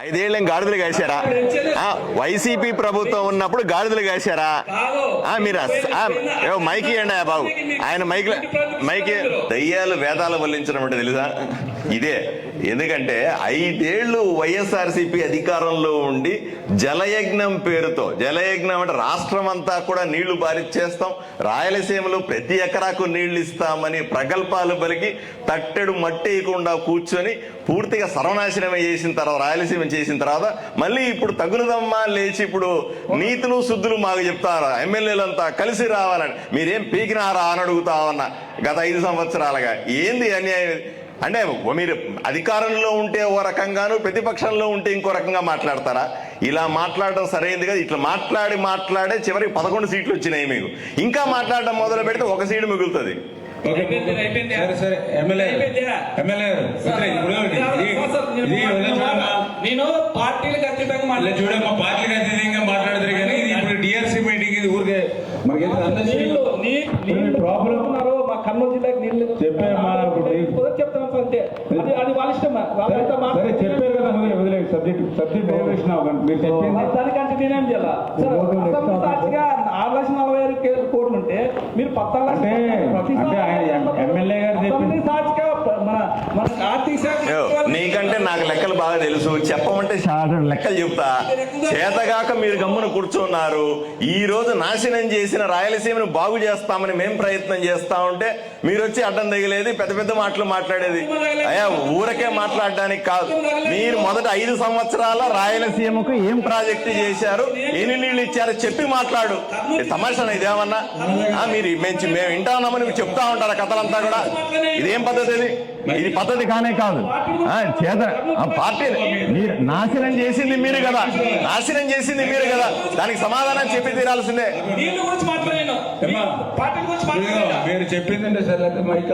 ఐదేళ్ళు గాడిదలు కాశారా? ఆ, వైసీపీ ప్రభుత్వం ఉన్నప్పుడు గాడిదలు కాశారా? ఆ, మీరు మైక్ ఆ బాబు. ఆయన మైక్ మైక్ దయ్యాలు వేదాలు వల్లించడం అంటే తెలుసా? ఇదే. ఎందుకంటే ఐదేళ్ళు వైఎస్ఆర్సీపీ అధికారంలో ఉండి జలయజ్ఞం పేరుతో జలయజ్ఞం అంటే రాష్ట్రం అంతా కూడా నీళ్ళు బారిచ్చేస్తాం రాయలసీమలో ప్రతి ఎకరాకు నీళ్ళు ఇస్తామని ప్రగల్భాలు పలికి తట్టెడు మట్టేయకుండా కూర్చొని పూర్తిగా సర్వనాశనం చేసిన తర్వాత రాయలసీమ చేసిన తర్వాత మళ్ళీ ఇప్పుడు తగులుదమ్మా లేచి ఇప్పుడు నీతులు శుద్ధులు మాకు చెప్తారు? ఎమ్మెల్యేలంతా కలిసి రావాలని. మీరేం పీకినారా అని అడుగుతా ఉన్నా గత ఐదు సంవత్సరాలుగా. ఏంది అన్యాయం? అంటే మీరు అధికారంలో ఉంటే ఓ రకంగాను ప్రతిపక్షంలో ఉంటే ఇంకో రకంగా మాట్లాడతారా? ఇలా మాట్లాడడం సరైంది కదా? ఇట్లా మాట్లాడి మాట్లాడే చివరికి పదకొండు సీట్లు వచ్చినాయి మీకు. ఇంకా మాట్లాడడం మొదలు పెడితే ఒక సీటు మిగులుతుంది. నేను చూడమ్మా. నేను పార్టీలకు అతీతంగా ఇలా మాట్లాడుతున్నాను చూడమ్మా పార్టీలకు అతీతంగా మాట్లాడతారు కానీ ఇది ఇప్పుడు డిఆర్సీ మీటింగ్ ఇది ఊరికే మనకి ప్రాబ్లం ఉన్నారు మా కర్నూలు జిల్లాకి చెప్పామా కుదరదు అంతే అది అది వాళ్ళ ఇష్టం. వాళ్ళంతా సరే చెప్పారు కదా వదిలే వదిలే సబ్జెక్ట్ సబ్జెక్ట్ డైవర్షన్ మీరు చెప్పింది మరి దానికంటే నేనేం చేయాలి. సాక్షిగా ఆరు లక్షల నలభై ఐదు కే- కోట్లు ఉంటే మీరు పద్నాలుగు అంటే అంటే ఆయన ఎమ్మెల్యే గారు చెప్పింది సాక్షిగా నీకంటే నాకు లెక్కలు బాగా తెలుసు. చెప్పమంటే లెక్కలు చెప్తా. చేతగాక మీరు గమ్మున కూర్చున్నారు. ఈ రోజు నాశనం చేసిన రాయలసీమను బాగు చేస్తామని మేం ప్రయత్నం చేస్తా ఉంటే మీరు వచ్చి అడ్డం తగిలేది పెద్ద పెద్ద మాటలు మాట్లాడేది. అయ్యా ఊరకే మాట్లాడడానికి కాదు. మీరు మొదట ఐదు సంవత్సరాల రాయలసీమకు ఏం ప్రాజెక్టు చేశారు? ఎన్ని నీళ్ళు ఇచ్చారో? చెప్పి మాట్లాడు. తమాషా ఇదేమన్నా? మీరు మేము మేము వింటా ఉన్నామని చెప్తా ఉంటారు కథలంతా కూడా. ఇదేం పద్ధతి ఇది పద్ధతి కానే కాదు. ఆ, చేత ఆ పార్టీ మీరు నాశనం చేసింది మీరు కదా. నాశనం చేసింది మీరు కదా. దానికి సమాధానం చెప్పి తీరాల్సిందే. మీరు చెప్పిందంటే సరే మైక్